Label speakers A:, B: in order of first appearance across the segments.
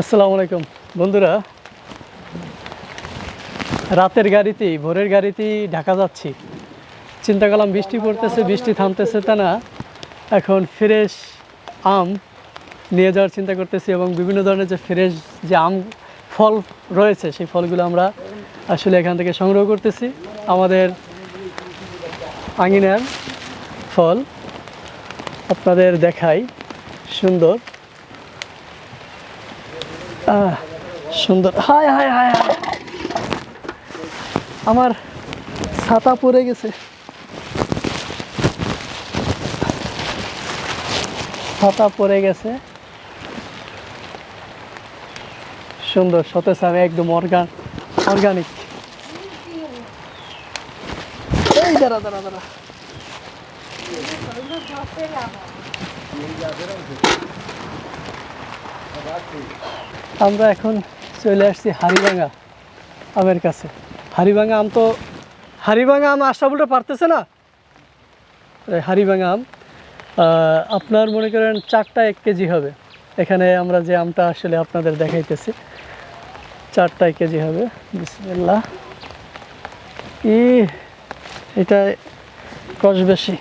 A: আসসালামু আলাইকুম। বন্ধুরা, রাতের গাড়িতেই ভোরের গাড়িতেই ঢাকা যাচ্ছি। চিন্তা করলাম বৃষ্টি পড়তেছে, বৃষ্টি থামতেছে তা না। এখন ফ্রেশ আম নিয়ে যাওয়ার চিন্তা করতেছি এবং বিভিন্ন ধরনের যে ফ্রেশ যে আম ফল রয়েছে, সেই ফলগুলো আমরা আসলে এখান থেকে সংগ্রহ করতেছি। আমাদের আঙিনার ফল আপনাদের দেখাই। সুন্দর। সুন্দর। হায় হায় হায় হায়। আমার ছাতা পড়ে গেছে। ছাতা পড়ে গেছে। সুন্দর, সতেজ আমি একদম অর্গান, অর্গানিক। এই, দাঁড়া দাঁড়া দাঁড়া। আমরা এখন চলে আসছি হারিভাঙা আমের কাছে। হারিভাঙা আম তো হারিভাঙা আম আশরাফুলটা পারতেছে না? হারিভাঙা আম আপনার মনে করেন চারটা এক কেজি হবে। এখানে আমরা যে আমটা আসলে আপনাদের দেখাইতেছি, চারটা এক কেজি হবে। বিসমিল্লাহ। ই, এটা কষ বেশি।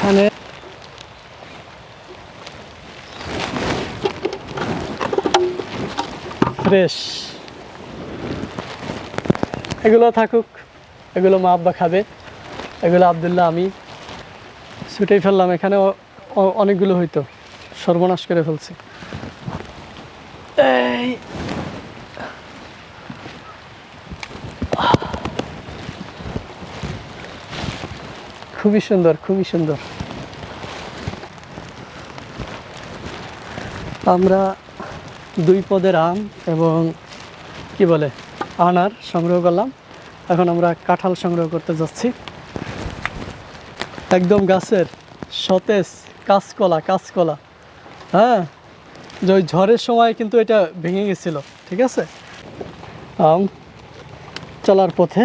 A: এখানে। ফ্রেশ। এগুলো থাকুক, এগুলো মা আব্বা খাবে, এগুলো আবদুল্লাহ, আমি ছুটেই ফেললাম। এখানে অনেকগুলো হইতো, সর্বনাশ করে ফেলছি। এই। খুবই সুন্দর খুবই সুন্দর। আমরা দুই পদের আম এবং কি বলে, আনার সংগ্রহ করলাম। এখন আমরা কাঁঠাল সংগ্রহ করতে যাচ্ছি। একদম গাছের সতেজ কাঁচকলা কাঁচকলা। হ্যাঁ যে ওই ঝড়ের সময় কিন্তু এটা ভেঙে গেছিল, ঠিক আছে? আম চলার পথে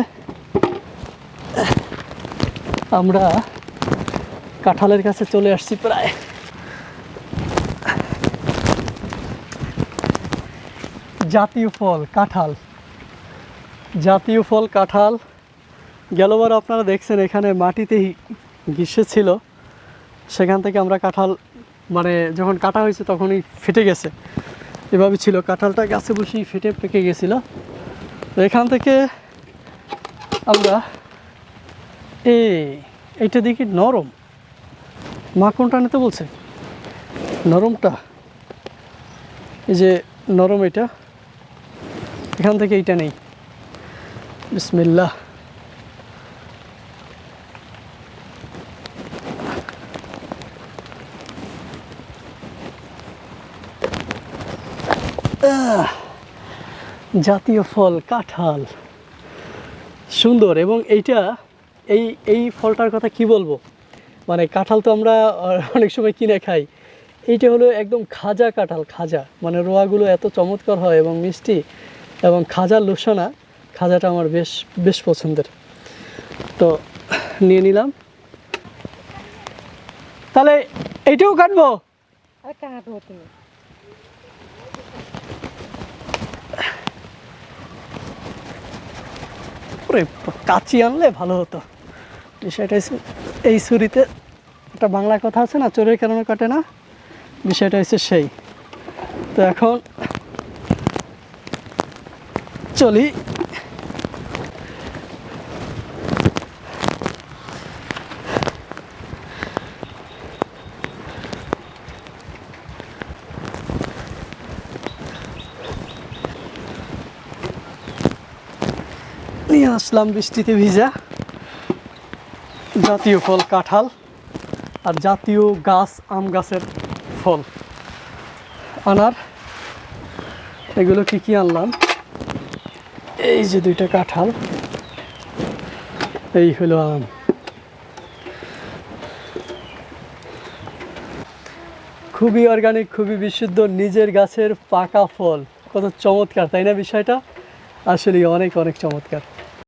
A: আমরা কাঁঠালের কাছে চলে আসছি প্রায়। জাতীয় ফল, কাঁঠাল। জাতীয় ফল, কাঁঠাল। গেলবার আপনারা দেখছেন, এখানে মাটিতেই গ্রীষ্মে ছিল। সেখান থেকে আমরা কাঁঠাল মানে যখন কাটা হয়েছে তখনই ফেটে গেছে। এভাবে ছিল। কাঁঠালটা গাছে বসেই ফেটে পেকে গেছিল। তো এখান থেকে আমরা এ এইটা দেখি নরম। মা কোনটা নিতে বলছে। নরমটা। এই যে নরম এটা। এখান থেকে এইটা নেই। বিসমিল্লাহ। জাতীয় ফল, কাঁঠাল। সুন্দর, এবং এইটা, এই এই ফলটার কথা কি বলব? মানে কাঁঠাল তো আমরা অনেক সময় কিনে খাই। এইটা হলো একদম খাজা কাঁঠাল, খাজা। মানে রোয়াগুলো এত চমৎকার হয় এবং মিষ্টি। এবং খাজার লোসানা খাজাটা আমার বেশ বেশ পছন্দের। তো নিয়ে নিলাম। তাহলে এইটাও কাটবো? কাচি আনলে ভালো হতো। বিষয়টা এই ছুরিতে একটা বাংলা কথা আছে না চোরের কারণে কাটে না। বিষয়টা হচ্ছে সেই। তো এখন চলি। নিয়ে আসলাম বৃষ্টিতে ভিজা। জাতীয় ফল কাঁঠাল আর জাতীয় গাছ, আম গাছের ফল। আনার, এগুলো কি কি আনলাম? এই যে দুইটা কাঁঠাল। এই হলো আম। খুবই অর্গানিক খুবই বিশুদ্ধ, নিজের গাছের পাকা ফল। কত চমৎকার, তাই না বিষয়টা? আসলে অনেক অনেক চমৎকার।